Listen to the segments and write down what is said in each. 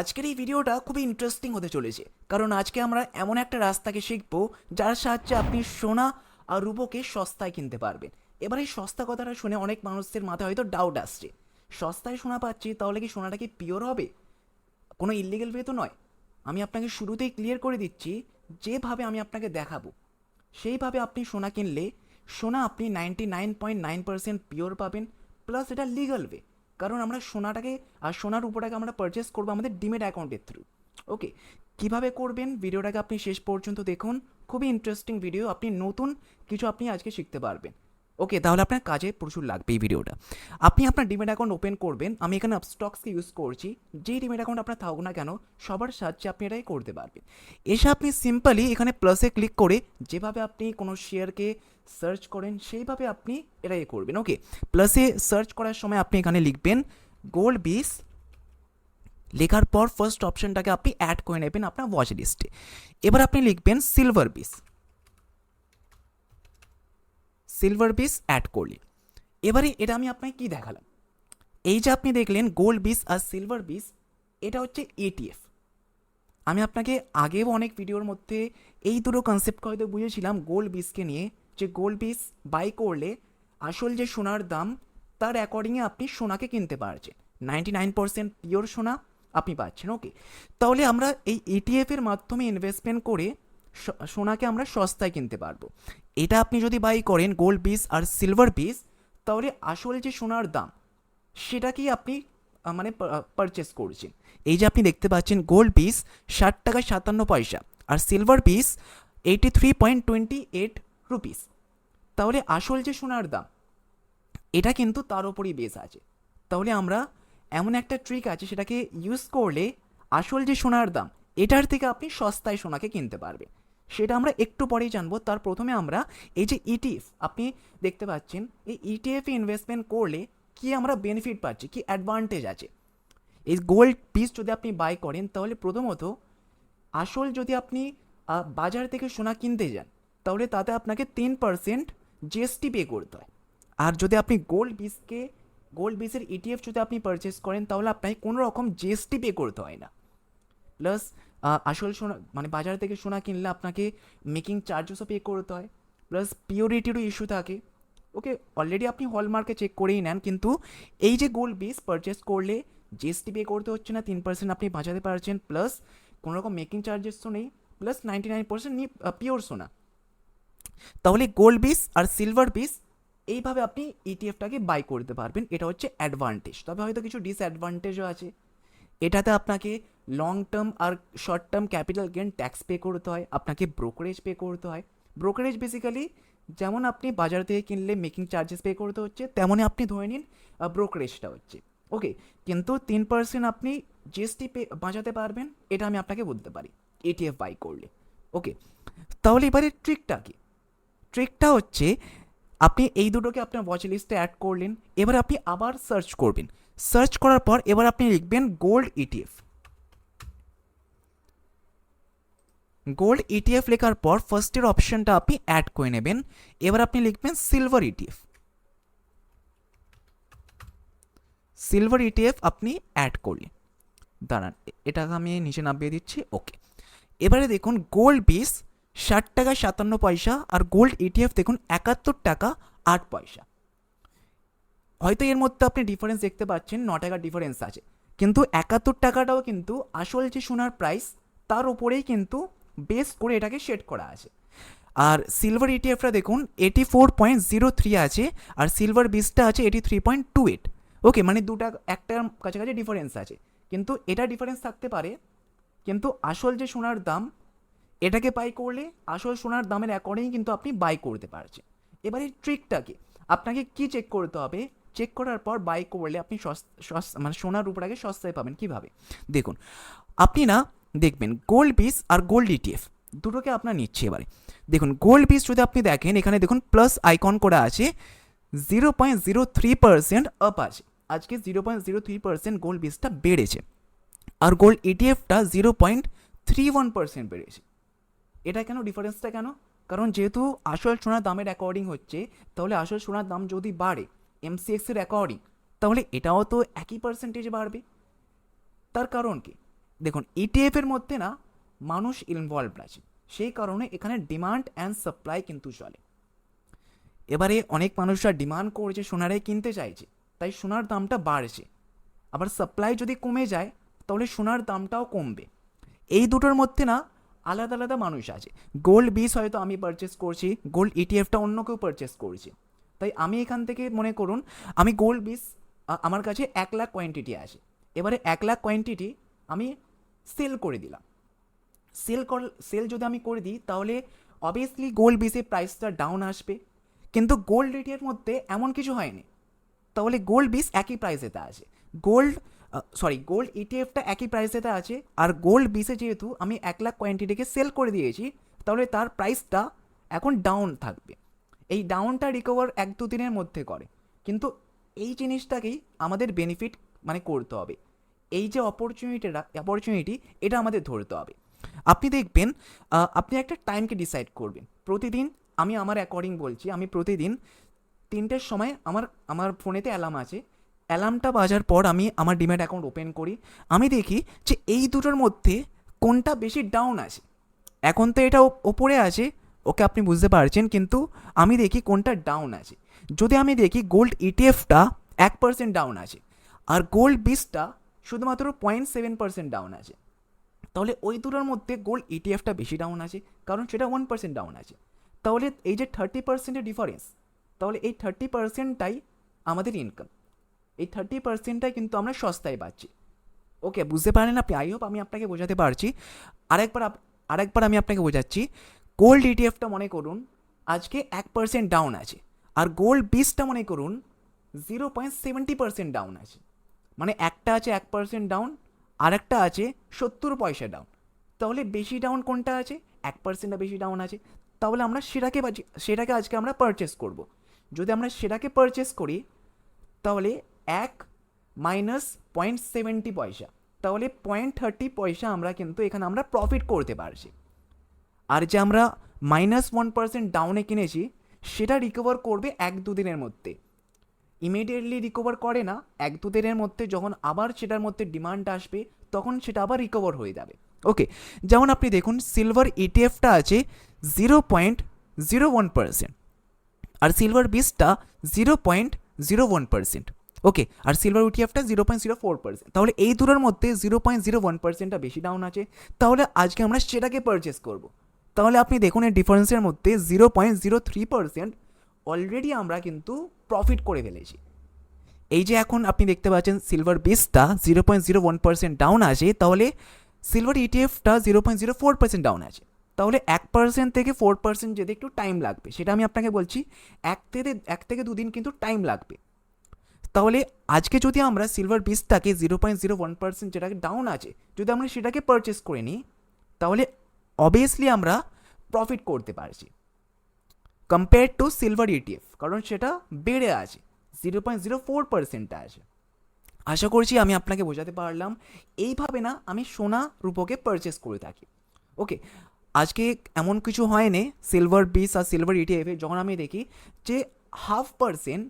আজকের এই ভিডিওটা খুবই ইন্টারেস্টিং হতে চলেছে। কারণ আজকে আমরা এমন একটা রাস্তাকে শিখব, যার সাহায্যে আপনি সোনা আর রূপোকে সস্তায় কিনতে পারবেন। এবার এই সস্তা কথাটা শুনে অনেক মানুষের মাথায় হয়তো ডাউট আসছে। সস্তায় সোনা পাচ্ছি, তাহলে কি সোনাটা কি পিওর হবে? কোনো ইলিগেল ওয়ে তো নয়। আমি আপনাকে শুরুতেই ক্লিয়ার করে দিচ্ছি, যেভাবে আমি আপনাকে দেখাবো, সেইভাবে আপনি সোনা কিনলে সোনা আপনি ninety nine point nine percent pure পাবেন প্লাস এটা লিগাল ওয়ে কারণ আমরা সোনাটাকে আর সোনার উপরটাকে আমরা পারচেস করব আমাদের ডিমেট অ্যাকাউন্টের থ্রু ওকে কীভাবে করবেন? ভিডিওটাকে আপনি শেষ পর্যন্ত দেখুন। খুবই ইন্টারেস্টিং ভিডিও আপনি নতুন কিছু আপনি আজকে শিখতে পারবেন ওকে তাহলে আপনার কাজে প্রচুর লাগবে এই ভিডিওটা আপনি আপনার ডিমেট অ্যাকাউন্ট ওপেন করবেন। আমি এখানে আপস্টক্সকে ইউজ করছি। যেই ডিমেট অ্যাকাউন্ট আপনার থাকুক না কেন, সবার সাহায্যে আপনি এটাই করতে পারবেন। এসে আপনি সিম্পলি এখানে প্লাসে ক্লিক করে যেভাবে আপনি কোনো শেয়ারকে সার্চ করেন, সেইভাবে আপনি এটা এটাই করবেন। ওকে প্লাসে সার্চ করার সময় আপনি এখানে লিখবেন গোল্ড বিস লেখার পর ফার্স্ট অপশনটাকে আপনি অ্যাড করে নেবেন আপনার ওয়াচ লিস্টে এবার আপনি লিখবেন silver bees silver bees add করলি এবারে এটা আমি আপনাকে কি দেখালাম? এই যে আপনি দেখলেন গোল্ড বিস আর সিলভার বিস এটা হচ্ছে এটিএফ আমি আপনাকে আগেও অনেক ভিডিওর মধ্যে এই দুটো কনসেপ্ট হয়তো বুঝেছিলাম গোল্ড বিসকে নিয়ে। যে গোল্ড বিস বাই করলে আসল যে সোনার দাম, তার অ্যাকর্ডিংয়ে আপনি সোনাকে কিনতে পারছেন। নাইনটি নাইন পার্সেন্ট পিওর সোনা আপনি পাচ্ছেন ওকে তাহলে আমরা এই ETF এর মাধ্যমে ইনভেস্টমেন্ট করে সোনাকে আমরা সস্তায় কিনতে পারব। এটা আপনি যদি বাই করেন গোল্ড বিস আর সিলভার বিস তাহলে আসল যে সোনার দাম, সেটাকেই আপনি মানে পারচেস করছেন। এই যে আপনি দেখতে পাচ্ছেন গোল্ড পিস ষাট টাকা সাতান্ন পয়সা আর silver bees eighty three point twenty eight rupees তাহলে আসল যে সোনার দাম, এটা কিন্তু তার ওপরই বেস আছে। তাহলে আমরা এমন একটা ট্রিক আছে সেটাকে ইউজ করলে আসল যে সোনার দাম, এটার থেকে আপনি সস্তায় সোনাকে কিনতে পারবেন। সেটা আমরা একটু পরেই জানব। তার প্রথমে আমরা এই যে ইটিএফ আপনি দেখতে পাচ্ছেন, এই ইটিএফে ইনভেস্টমেন্ট করলে কি আমরা বেনিফিট পাচ্ছি, কি অ্যাডভান্টেজ আছে? এই গোল্ড পিস যদি আপনি বাই করেন, তাহলে প্রথমত আসল যদি আপনি বাজার থেকে সোনা কিনতে যান তাহলে তাতে আপনাকে তিন পার্সেন্ট জিএসটি পে করতে হয়। আর যদি আপনি গোল্ড বিসকে গোল্ড বিসের ইটিএফ যদি আপনি পারচেস করেন, তাহলে আপনাকে কোনো রকম জিএসটি পে করতে হয় না। প্লাস আসল সোনা মানে বাজার থেকে সোনা কিনলে আপনাকে মেকিং চার্জেসও পে করতে হয়। প্লাস পিওরিটিরও ইস্যু থাকে। ওকে অলরেডি আপনি হলমার্কে চেক করেই নেন, কিন্তু এই যে গোল্ড বিস পারচেস করলে জিএসটি পে করতে হচ্ছে না, তিন পার্সেন্ট আপনি বাঁচাতে পারছেন। প্লাস কোনো রকম মেকিং চার্জেস তো নেই। Plus ninety nine percent pure সোনা। তাহলে গোল্ড বিস আর সিলভার বিস এইভাবে আপনি ইটিএফটাকে বাই করতে পারবেন। এটা হচ্ছে অ্যাডভান্টেজ তবে হয়তো কিছু ডিসঅ্যাডভান্টেজও আছে। এটাতে আপনাকে লং টার্ম আর short term capital gain tax pay করতে হয়, আপনাকে ব্রোকারেজ পে করতে হয়। ব্রোকারেজ বেসিক্যালি যেমন আপনি বাজার থেকে কিনলে মেকিং চার্জেস পে করতে হচ্ছে, তেমনই আপনি ধরে নিন ব্রোকারেজটা হচ্ছে। ওকে কিন্তু তিন পার্সেন্ট আপনি জিএসটি পে বাঁচাতে পারবেন, এটা আমি আপনাকে বলতে পারি এটিএফ বাই করলে। ওকে তাহলে এবারে ট্রিকটা কি? ট্রিকটা হচ্ছে, আপনি এই দুটোকে আপনার ওয়াচ লিস্টে অ্যাড করলেন, এবার আপনি আবার সার্চ করবেন। সার্চ করার পর এবার আপনি লিখবেন গোল্ড ইটিএফ গোল্ড ইটিএফ লেখার পর ফার্স্টের অপশনটা আপনি অ্যাড করে নেবেন। এবার আপনি লিখবেন সিলভার ইটিএফ সিলভার ইটিএফ আপনি অ্যাড করলেন। দাঁড়ান এটাকে আমি নিচে নামিয়ে দিচ্ছি ওকে এবারে দেখুন গোল্ড বিস ষাট টাকা সাতান্ন পয়সা আর গোল্ড ইটিএফ দেখুন একাত্তর টাকা আট পয়সা। হয়তো এর মধ্যে আপনি ডিফারেন্স দেখতে পাচ্ছেন, ন টাকার ডিফারেন্স আছে। কিন্তু একাত্তর টাকাটাও কিন্তু আসল যে সোনার প্রাইস তার উপরেই কিন্তু বেস করে এটাকে সেট করা আছে। আর সিলভার ইটিএফটা দেখুন eighty four point zero three আছে আর সিলভার বিসটা আছে eighty three point two eight okay মানে দুটা, একটার কাছাকাছি ডিফারেন্স আছে। কিন্তু এটা ডিফারেন্স থাকতে পারে, কিন্তু আসল যে সোনার দাম এটাকে বাই করলে আসল সোনার দামের অ্যাকর্ডিং কিন্তু আপনি বাই করতে পারছেন। এবারে ট্রিকটা কি? আপনাকে কি চেক করতে হবে? চেক করার পর বাই করলে আপনি মানে সোনার উপরাকে সস্তায় পাবেন কীভাবে? দেখুন, আপনি না দেখবেন গোল্ড পিস আর গোল্ড ইটিএফ দুটোকে আপনার নিচ্ছে এবারে। দেখুন গোল্ড পিস যদি আপনি দেখেন, এখানে দেখুন প্লাস আইকন করা আছে zero point zero three percent up আছে। আজকে zero point zero three percent gold পিসটা বেড়েছে। আর gold ইটিএফটা zero point three one percent বেড়েছে। এটা কেন? ডিফারেন্সটা কেন? কারণ যেহেতু আসল সোনার দামের অ্যাকর্ডিং হচ্ছে, তাহলে আসল সোনার দাম যদি বাড়ে এমসিএক্স এর অ্যাকর্ডিং তাহলে এটাও তো একই পার্সেন্টেজ বাড়বে। তার কারণ কি? দেখুন ইটিএফ এর মধ্যে না, মানুষ ইনভলভ আছে। সেই কারণে এখানে ডিমান্ড অ্যান্ড সাপ্লাই কিন্তু চলে। এবারে অনেক মানুষরা ডিমান্ড করছে, সোনারে কিনতে চাইছে, তাই সোনার দামটা বাড়ছে। আবার সাপ্লাই যদি কমে যায়, তাহলে সোনার দামটাও কমবে। এই দুটোর মধ্যে না আলাদা আলাদা মানুষ আছে। গোল্ড বিস হয়তো আমি পারচেস করছি গোল্ড ইটিএফটা অন্য কেউ পারচেস করছে। তাই আমি এখান থেকে মনে করুন, আমি গোল্ড বিস আমার কাছে এক লাখ কোয়ান্টিটি আছে। এবারে এক লাখ কোয়ান্টিটি আমি সেল করে দিলাম। সেল কর সেল যদি আমি করে দিই, তাহলে অবভিয়াসলি গোল্ড বিসের প্রাইসটা ডাউন আসবে। কিন্তু গোল্ড রেটের মধ্যে এমন কিছু হয়নি। তাহলে গোল্ড বিস একই প্রাইসেতে আছে গোল্ড সরি গোল্ড ইটিএফটা একই প্রাইসেতে আছে আর গোল্ড বিসে যেহেতু আমি এক লাখ কোয়ান্টিটিকে সেল করে দিয়েছি, তাহলে তার প্রাইসটা এখন ডাউন থাকবে। এই ডাউনটা রিকভার এক দু দিনের মধ্যে করে। কিন্তু এই জিনিসটাকেই আমাদের বেনিফিট মানে করতে হবে। এই যে অপরচুনিটিটা অপরচুনিটি এটা আমাদের ধরতে হবে। আপনি দেখবেন আপনি একটা টাইমকে ডিসাইড করবেন। প্রতিদিন আমি আমার অ্যাকর্ডিং বলছি, আমি প্রতিদিন তিনটের সময় আমার আমার ফোনেতে অ্যালার্ম আছে। অ্যালার্মটা বাজার পর আমি আমার ডিম্যাট অ্যাকাউন্ট ওপেন করি। আমি দেখি যে এই দুটোর মধ্যে কোনটা বেশি ডাউন আছে। এখন তো এটা ওপরে আছে, ওকে আপনি বুঝতে পারছেন, কিন্তু আমি দেখি কোনটা ডাউন আছে। যদি আমি দেখি গোল্ড ইটিএফটা এক পার্সেন্ট ডাউন আছে, আর গোল্ড বিসটা শুধুমাত্র পয়েন্ট সেভেন পার্সেন্ট ডাউন আছে, তাহলে ওই দুটোর মধ্যে গোল্ড ইটিএফটা বেশি ডাউন আছে, কারণ সেটা ওয়ান পার্সেন্ট ডাউন আছে। তাহলে এই যে থার্টি পার্সেন্টের ডিফারেন্স তাহলে এই থার্টি পার্সেন্টটাই আমাদের ইনকাম এই থার্টি পার্সেন্টটাই কিন্তু আমরা সস্তায় পাচ্ছি। ওকে বুঝতে পারেন আপনি? আই হোপ আমি আপনাকে বোঝাতে পারছি। আরেকবার আরেকবার আমি আপনাকে বোঝাচ্ছি। গোল্ড ইটিএফটা মনে করুন, আজকে এক পার্সেন্ট ডাউন আছে। আর গোল্ড বিসটা মনে করুন zero point seventy percent down আছে। মানে একটা আছে এক পার্সেন্ট ডাউন আর একটা আছে সত্তর পয়সা ডাউন তাহলে বেশি ডাউন কোনটা আছে? এক পার্সেন্টটা বেশি ডাউন আছে। তাহলে আমরা সেটাকে সেটাকে আজকে আমরা পারচেস করব। যদি আমরা সেটাকে পারচেস করি, তাহলে এক মাইনাস পয়েন্ট সেভেন্টি পয়সা। তাহলে পয়েন্ট থার্টি পয়সা আমরা কিন্তু এখানে আমরা প্রফিট করতে পারছি। আর যে আমরা মাইনাস ওয়ান পার্সেন্ট ডাউনে কিনেছি, সেটা রিকভার করবে এক দুদিনের মধ্যে। ইমিডিয়েটলি রিকভার করে না, এক দু দিনের মধ্যে যখন আবার সেটার মধ্যে ডিমান্ড আসবে, তখন সেটা আবার রিকভার হয়ে যাবে। ওকে যেমন আপনি দেখুন সিলভার ইটিএফটা আছে zero point zero one percent আর silver বিসটা zero point zero one percent okay আর silver ইটিএফটা zero point zero four percent তাহলে এই দুটোর মধ্যে জিরো পয়েন্ট জিরো ওয়ান পার্সেন্টটা বেশি ডাউন আছে। তাহলে আজকে আমরা সেটাকে পারচেস করব। তাহলে আপনি দেখুন এই ডিফারেন্সের মধ্যে zero point zero three percent already আমরা কিন্তু প্রফিট করে ফেলেছি। এই যে এখন আপনি দেখতে পাচ্ছেন silver বিসটা zero point zero one percent down আছে, তাহলে silver ইটিএফটা zero point zero four percent down আছে। তাহলে এক পার্সেন্ট থেকে ফোর পার্সেন্ট যেতে একটু টাইম লাগবে, সেটা আমি আপনাকে বলছি, এক থেকে এক থেকে দুদিন কিন্তু টাইম লাগবে। তাহলে আজকে যদি আমরা silver বিসটাকে zero point zero one percent যেটাকে ডাউন আছে, যদি আমরা সেটাকে পারচেস করে নিই, তাহলে অবভিয়াসলি আমরা প্রফিট করতে পারছি। কম্পেয়ার টু সিলভার ইটিএফ কারণ সেটা বেড়ে আছে জিরো পয়েন্ট জিরো ফোর পার্সেন্টটা আছে। আশা করছি আমি আপনাকে বোঝাতে পারলাম। এইভাবে না আমি সোনা রূপকে পারচেস করে থাকি। ওকে আজকে এমন কিছু হয়নি সিলভার বিস আর সিলভার ইটিএফে যখন আমি দেখি যে half percent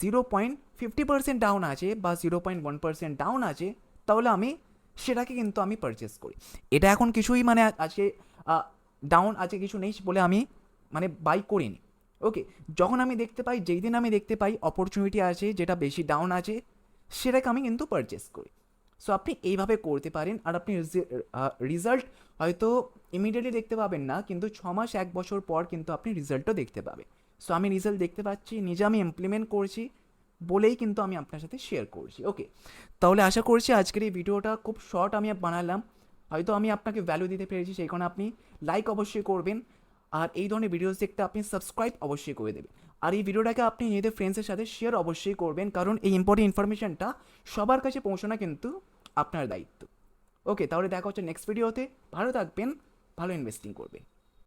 zero point fifty percent down আছে বা zero point one percent down আছে, তাহলে আমি সেটাকে কিন্তু আমি পারচেস করি। এটা এখন কিছুই মানে আজকে ডাউন আছে কিছু নেই বলে আমি মানে বাই করিনি। ওকে যখন আমি দেখতে পাই, যেই দিন আমি দেখতে পাই অপরচুনিটি আছে, যেটা বেশি ডাউন আছে, সেটাকে আমি কিন্তু পারচেস করি। সো আপনি এইভাবে করতে পারেন আর আপনি রেজাল্ট হয়তো ইমিডিয়েটলি দেখতে পাবেন না, কিন্তু ছ মাস, এক বছর পর কিন্তু আপনি রেজাল্টও দেখতে পাবে। সো আমি রেজাল্ট দেখতে পাচ্ছি, নিজে আমি ইমপ্লিমেন্ট করছি, বলেই কিন্তু আমি আপনার সাথে শেয়ার করছি। ওকে তাহলে আশা করছি আজকের এই ভিডিওটা খুব শর্ট আমি বানালাম। হয়তো আমি আপনাকে ভ্যালু দিতে পেরেছি, সেই কারণে আপনি লাইক অবশ্যই করবেন। আর এই ধরনের ভিডিওস দেখতে আপনি সাবস্ক্রাইব অবশ্যই করে দেবেন। আর এই ভিডিওটাকে আপনি নিজেদের ফ্রেন্ডসের সাথে শেয়ার অবশ্যই করবেন, কারণ এই ইম্পর্টেন্ট ইনফরমেশনটা সবার কাছে পৌঁছানো কিন্তু আপনার দায়িত্ব। ওকে তাহলে দেখা হচ্ছে নেক্সট ভিডিওতে ভালো থাকবেন ভালো ইনভেস্টিং করবে